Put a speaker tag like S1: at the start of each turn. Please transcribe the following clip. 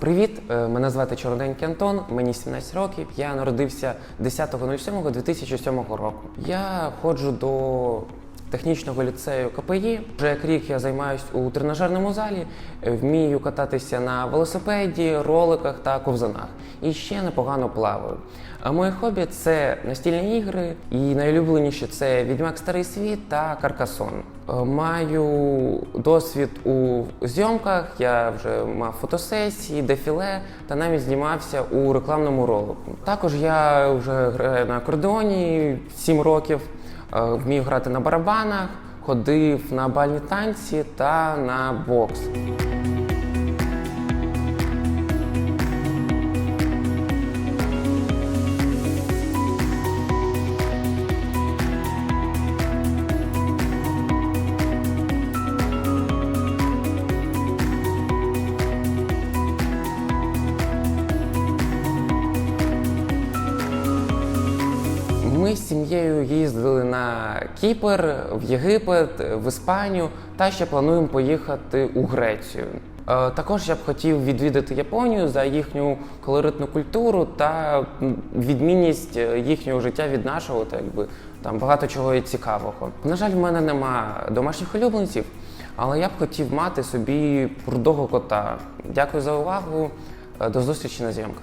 S1: Привіт, е, мене звати Чорненький Антон, мені 17 років. Я народився 10.07.2007 року. Я ходжу до технічного ліцею КПІ. Вже як рік я займаюся у тренажерному залі, е, вмію кататися на велосипеді, роликах та ковзанах. І ще непогано плаваю. А моє хобі це настільні ігри, і найулюбленіші це Відьмак Старий Світ та Каркасон. Е, Маю досвід у зйомках, я вже мав фотосесії, дефіле та навіть знімався у рекламному ролику. Також я вже граю на акордеоні 7 років, е, вмію грати на барабанах, ходив на бальні танці та на бокс. Ми з сім'єю їздили на Кіпр, в Єгипет, в Іспанію та ще плануємо поїхати у Грецію. Е, Також я б хотів відвідати Японію за їхню колоритну культуру та відмінність е, їхнього життя від нашого, та якби там багато чого є цікавого. На жаль, в мене нема домашніх улюбленців, але я б хотів мати собі рудого кота. Дякую за увагу. Е, До зустрічі на зйомках.